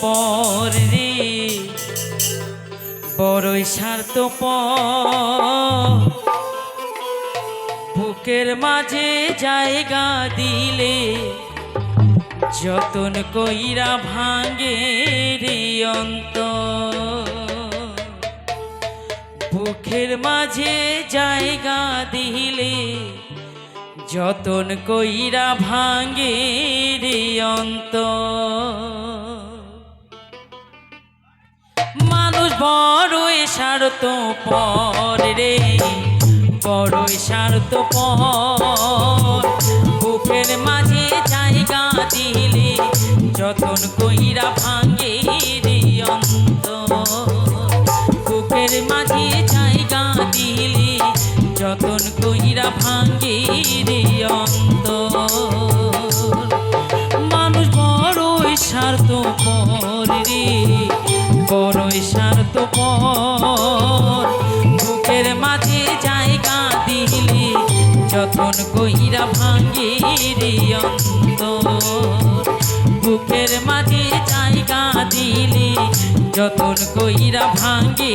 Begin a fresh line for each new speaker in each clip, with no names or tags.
পর রে, বড়ই স্বার্থ বুকের মাঝে জায়গা দিলে যতন কইরা ভাঙে রে অন্ত বুকের মাঝে জায়গা দিলে যতন কইরা ভাঙে রে অন্ত বড়ই স্বার্থ পর রে, বড়ই স্বার্থ পর। বুকের মাঝে জায়গা দিলে, যতন কইরা ভাঙে রে অন্ত বুকের মাঝে জায়গা দিলে, যতন কইরা ভাঙে রে অন্ত পর বুকের মাঝে জায়গা দিলি, যতন কইরা ভাঙে রে বুকের মাঝে জায়গা দিলি, যতন কইরা ভাঙে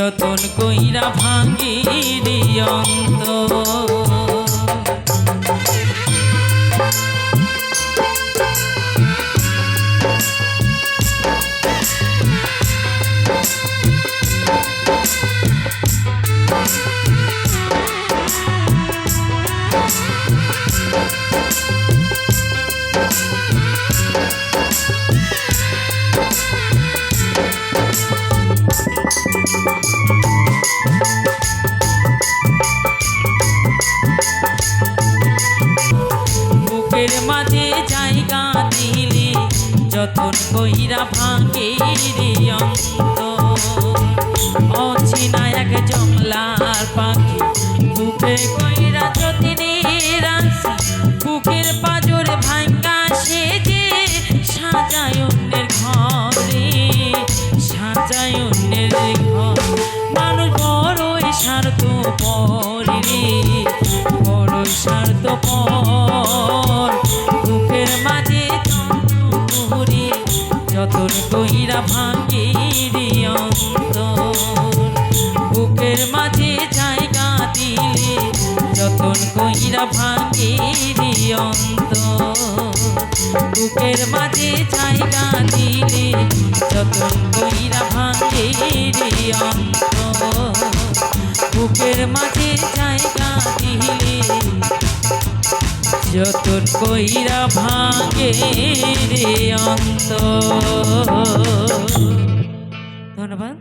যতন কইরা ভাঙে রে অন্ত যতন কইরা ভাঙে রে অন্ত অচিনা এক জংলার পাখি, বুকে কইরা যতনে রাখছি বুকের পাজর ভাঙ্গা সেজে সাজায় অন্যের ঘরে, সাজায় অন্যের ঘর। মানুষ বড়ই স্বার্থ পরে বড়ই স্বার্থ পর যতন কইরা ভাঙে রে বুকের মাঝে জায়গা দিলে যতন কইরা ভাঙে রে বুকের মাঝে জায়গা দিলে যতন কইরা ভাঙে রে অন্তর। বুকের মাঝে যতন কইরা ভাঙে রে অন্ত ধন্যবাদ।